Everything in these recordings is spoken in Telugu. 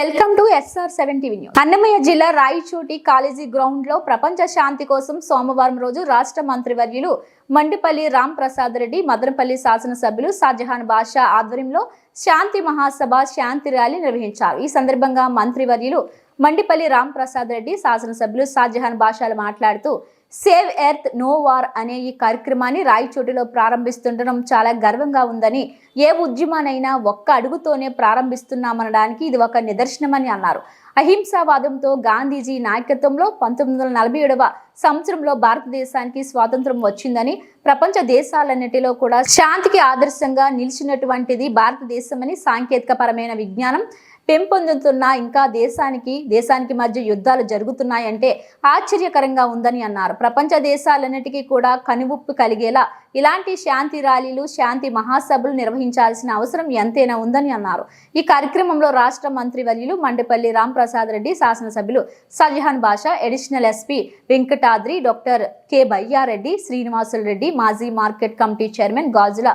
Welcome to SR seven TV news. Annamayya జిల్లా రాయచోటి కాలేజీ గ్రౌండ్లో ప్రపంచ శాంతి కోసం సోమవారం రోజు రాష్ట్ర మంత్రివర్యులు మండిపల్లి రామ్ ప్రసాద్ రెడ్డి మదనపల్లి శాసనసభ్యులు షాజహాన్ బాషా ఆధ్వర్యంలో శాంతి మహాసభ శాంతి ర్యాలీ నిర్వహించారు. ఈ సందర్భంగా మంత్రివర్యులు మండిపల్లి రామ్ ప్రసాద్ రెడ్డి శాసనసభ్యులు షాజహాన్ బాషాలు మాట్లాడుతూ సేవ్ ఎర్త్ నో వార్ అనే ఈ కార్యక్రమాన్ని రాయచోటిలో ప్రారంభిస్తుండడం చాలా గర్వంగా ఉందని ఏ ఉద్యమానైనా ఒక్క అడుగుతోనే ప్రారంభిస్తున్నామనడానికి ఇది ఒక నిదర్శనమని అన్నారు. అహింసావాదంతో గాంధీజీ నాయకత్వంలో పంతొమ్మిది వందల నలభై ఏడవ సంవత్సరంలో భారతదేశానికి స్వాతంత్రం వచ్చిందని ప్రపంచ దేశాలన్నిటిలో కూడా శాంతికి ఆదర్శంగా నిలిచినటువంటిది భారతదేశమని సాంకేతిక పరమైన విజ్ఞానం. పెంపొందుతున్న ఇంకా దేశానికి దేశానికి మధ్య యుద్ధాలు జరుగుతున్నాయంటే ఆశ్చర్యకరంగా ఉందని అన్నారు. ప్రపంచ దేశాలన్నిటికీ కూడా కనువుప్పు కలిగేలా ఇలాంటి శాంతి ర్యాలీలు శాంతి మహాసభలు నిర్వహించాల్సిన అవసరం ఎంతైనా ఉందని అన్నారు. ఈ కార్యక్రమంలో రాష్ట్ర మంత్రి వర్యులు మండపల్లి రాంప్రసాద్ రెడ్డి శాసనసభ్యులు Sajahan Basha additional SP Venkatadri doctor K Bayyareddy Srinivasulu Reddy మాజీ market committee chairman Gajula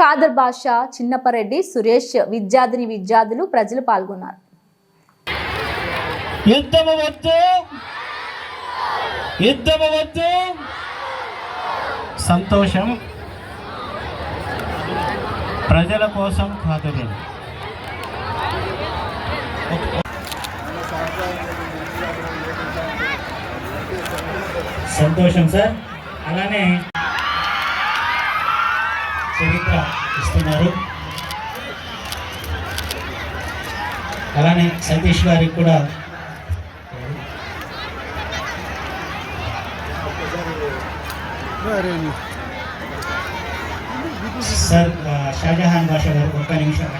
Khader Basha Chinnapareddy Suresh విద్యార్థిని విద్యార్థులు ప్రజలు పాల్గొన్నారు. యుద్ధము వద్దు. యుద్ధము వద్దు. సంతోషం. ప్రజల కోసం కాదు సంతోషం సార్. అలానే చరిత్ర ఇస్తున్నారు. అలానే సతీష్ గారికి కూడా. సార్ షాజహాన్ భాష గారు ఒక్క నిమిషం.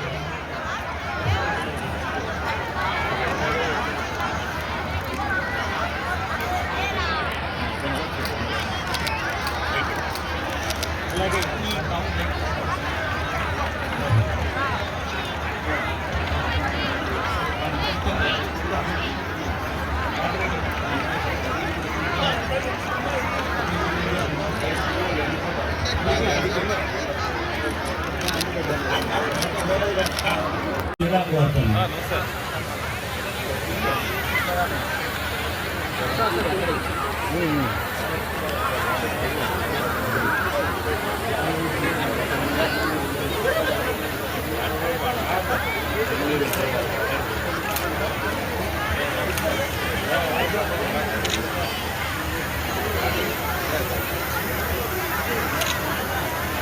అలాగే కోరుతున్నాను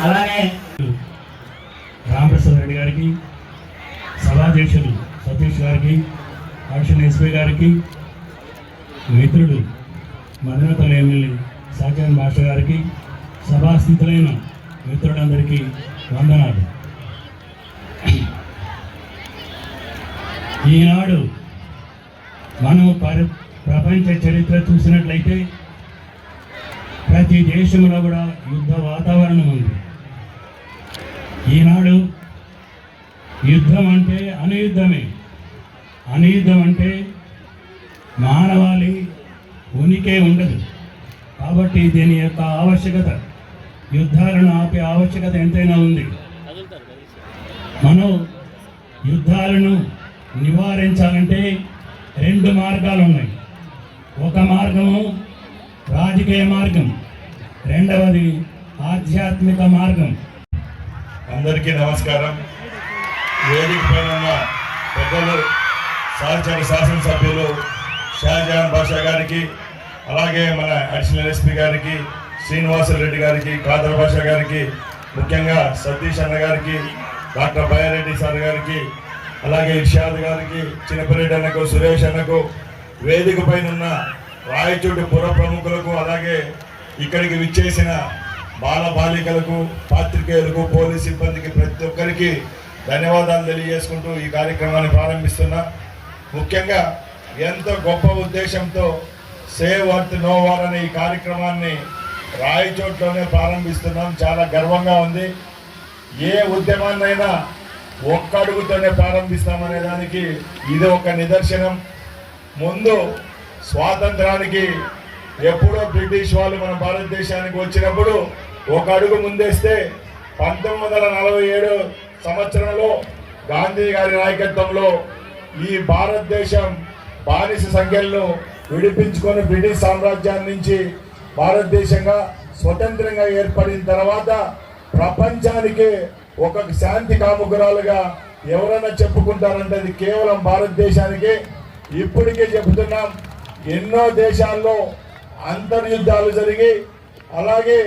అలానే రామప్రసాద్ రెడ్డి గారికి సభాధ్యక్షులు సతీష్ గారికి అడిషనల్ ఎస్పీ గారికి మిత్రుడు మదనపల్లి ఎమ్మెల్యే సాజాన్ మాస్టర్ గారికి సభాస్థితులైన మిత్రులందరికీ వందనాలు. ఈనాడు మనం ప్రపంచ చరిత్ర చూసినట్లయితే ప్రతి దేశంలో కూడా యుద్ధ వాతావరణం ఉంది. ఈనాడు యుద్ధం అంటే అనుయుద్ధమే. అనుయుద్ధం అంటే మానవాళి ఉనికే ఉండదు. కాబట్టి దీని యొక్క ఆవశ్యకత యుద్ధాలను ఆపే ఆవశ్యకత ఎంతైనా ఉంది. మనం యుద్ధాలను నివారించాలంటే రెండు మార్గాలు ఉన్నాయి ఒక మార్గము రాజకీయ మార్గం రెండవది ఆధ్యాత్మిక మార్గం. అందరికీ నమస్కారం. వేదిక పైన ఉన్న పెద్దలు సహచర శాసనసభ్యులు షాజహాన్ బాషా గారికి అలాగే మన అడిషనల్ ఎస్పీ గారికి శ్రీనివాస రెడ్డి గారికి కాదర్ బాషా గారికి ముఖ్యంగా సతీష్ అన్న గారికి డాక్టర్ బయారెడ్డి సార్ గారికి అలాగే ఇర్షాద్ గారికి చిన్నపరెడ్డి అన్నకు సురేష్ అన్నకు వేదిక పైన ఉన్న రాయచూటి పుర ప్రముఖులకు అలాగే ఇక్కడికి విచ్చేసిన బాలబాలికలకు పాత్రికేయులకు పోలీస్ సిబ్బందికి ప్రతి ఒక్కరికి ధన్యవాదాలు తెలియజేసుకుంటూ ఈ కార్యక్రమాన్ని ప్రారంభిస్తున్నా. ముఖ్యంగా ఎంతో గొప్ప ఉద్దేశంతో సేవ్ అర్త్ నో వార్ అనే ఈ కార్యక్రమాన్ని రాయచోట్లోనే ప్రారంభిస్తున్నాం. చాలా గర్వంగా ఉంది. ఏ ఉద్యమాన్నైనా ఒక్క అడుగుతోనే ప్రారంభిస్తామనే దానికి ఇది ఒక నిదర్శనం. ముందు స్వాతంత్రానికి ఎప్పుడో బ్రిటిష్ వాళ్ళు మన భారతదేశానికి వచ్చినప్పుడు ఒక అడుగు ముందేస్తే పంతొమ్మిది వందల నలభై ఏడు సంవత్సరంలో గాంధీ గారి నాయకత్వంలో ఈ భారతదేశం బానిస సంఖ్యలను విడిపించుకొని బ్రిటిష్ సామ్రాజ్యాన్ని నుంచి భారతదేశంగా స్వతంత్రంగా ఏర్పడిన తర్వాత ప్రపంచానికి ఒక శాంతి కాముకురాలుగా ఎవరైనా చెప్పుకుంటారంటే అది కేవలం భారతదేశానికి. ఇప్పటికే చెబుతున్నాం ఎన్నో దేశాల్లో అంతర్యుద్ధాలు జరిగి అలాగే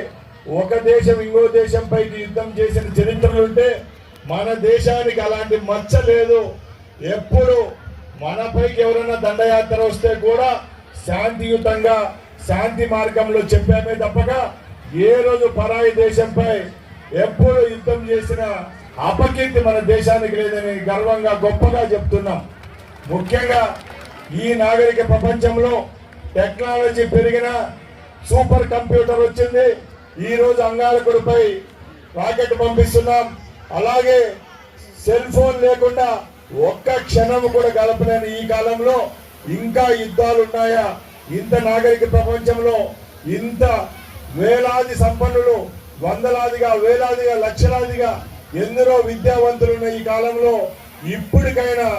ఒక దేశం ఇంకో దేశంపైకి యుద్ధం చేసిన చరిత్రలు ఉంటే మన దేశానికి అలాంటి మచ్చ లేదు. ఎప్పుడు మనపైకి ఎవరైనా దండయాత్ర వస్తే కూడా శాంతియుతంగా శాంతి మార్గంలో చెప్పామే తప్పక ఏ రోజు పరాయి దేశంపై ఎప్పుడు యుద్ధం చేసిన అపకీర్తి మన దేశానికి లేదని గర్వంగా గొప్పగా చెప్తున్నాం. ముఖ్యంగా ఈ నాగరిక ప్రపంచంలో టెక్నాలజీ పెరిగిన సూపర్ కంప్యూటర్ వచ్చింది. ఈ రోజు అంగారకుడిపై రాకెట్ పంపిస్తున్నాం. అలాగే సెల్ ఫోన్ లేకుండా ఒక్క క్షణం కూడా గడపలేని ఈ కాలంలో ఇంకా యుద్ధాలు ఉన్నాయా? ఇంత నాగరిక ప్రపంచంలో ఇంత వేలాది సంపన్నులు వందలాదిగా వేలాదిగా లక్షలాదిగా ఎందరో విద్యావంతులు ఉన్న ఈ కాలంలో ఇప్పటికైనా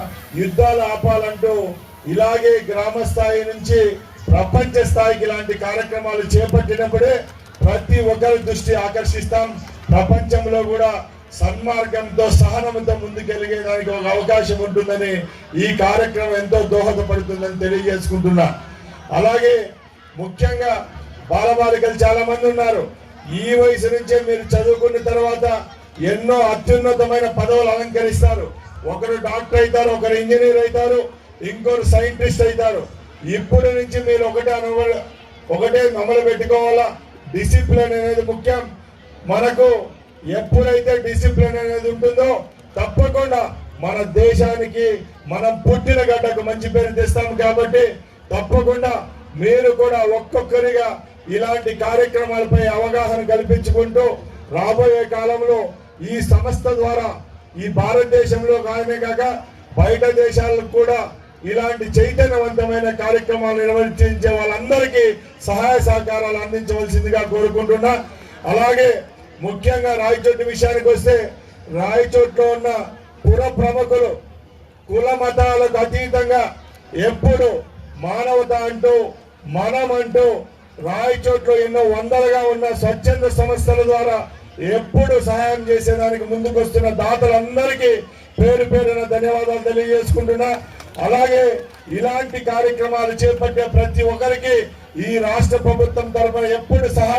యుద్ధాలు ఆపాలంటూ ఇలాగే గ్రామ స్థాయి నుంచి ప్రపంచ స్థాయికి ఇలాంటి కార్యక్రమాలు చేపట్టినప్పుడే ప్రతి ఒక్కరి దృష్టి ఆకర్షిస్తాం. ప్రపంచంలో కూడా సన్మార్గంతో సహనంతో ముందుకెళ్ళగేదానికి ఒక అవకాశం ఉంటుందని ఈ కార్యక్రమం ఎంతో దోహదపడుతుందని తెలియజేసుకుంటున్నా. అలాగే ముఖ్యంగా బాలబాలికలు చాలా మంది ఉన్నారు. ఈ వయసు నుంచే మీరు చదువుకున్న తర్వాత ఎన్నో అత్యున్నతమైన పదవులు అలంకరిస్తారు. ఒకరు డాక్టర్ అవుతారు ఒకరు ఇంజనీర్ అవుతారు ఇంకొకరు సైంటిస్ట్ అవుతారు. ఇప్పటి నుంచి మీరు ఒకటే అనుభవ ఒకటే అమలు పెట్టుకోవాలా? డిసిప్లిన్ అనేది ముఖ్యం. మనకు ఎప్పుడైతే డిసిప్లిన్ అనేది ఉంటుందో తప్పకుండా మన దేశానికి మనం పుట్టిన గడ్డకు మంచి పేరు తెస్తాం కాబట్టి తప్పకుండా మీరు కూడా ఒక్కొక్కరిగా ఇలాంటి కార్యక్రమాలపై అవగాహన కల్పించుకుంటూ రాబోయే కాలంలో ఈ సంస్థ ద్వారా ఈ భారతదేశంలో కానీ కాక బయట దేశాలకు కూడా ఇలాంటి చైతన్యవంతమైన కార్యక్రమాలు నిర్వహించే వాళ్ళందరికీ సహాయ సహకారాలు అందించవలసిందిగా కోరుకుంటున్నా. అలాగే ముఖ్యంగా రాయచోటి విషయానికి వస్తే రాయచోట్లో ఉన్న పుర ప్రముఖులు కుల మతాలకు అతీతంగా ఎప్పుడు మానవత అంటూ మనం అంటూ రాయచోట్లో ఎన్నో వందలుగా ఉన్న స్వచ్ఛంద సంస్థల ద్వారా ఎప్పుడు సహాయం చేసేదానికి ముందుకొస్తున్న దాతలందరికీ పేరు పేరున ధన్యవాదాలు తెలియజేసుకుంటున్నా. అలాగే ఇలాంటి కార్యక్రమాలు చేపట్టే ప్రతి ఒక్కరికి ఈ రాష్ట్ర ప్రభుత్వం తరఫున ఎప్పుడు సహాయం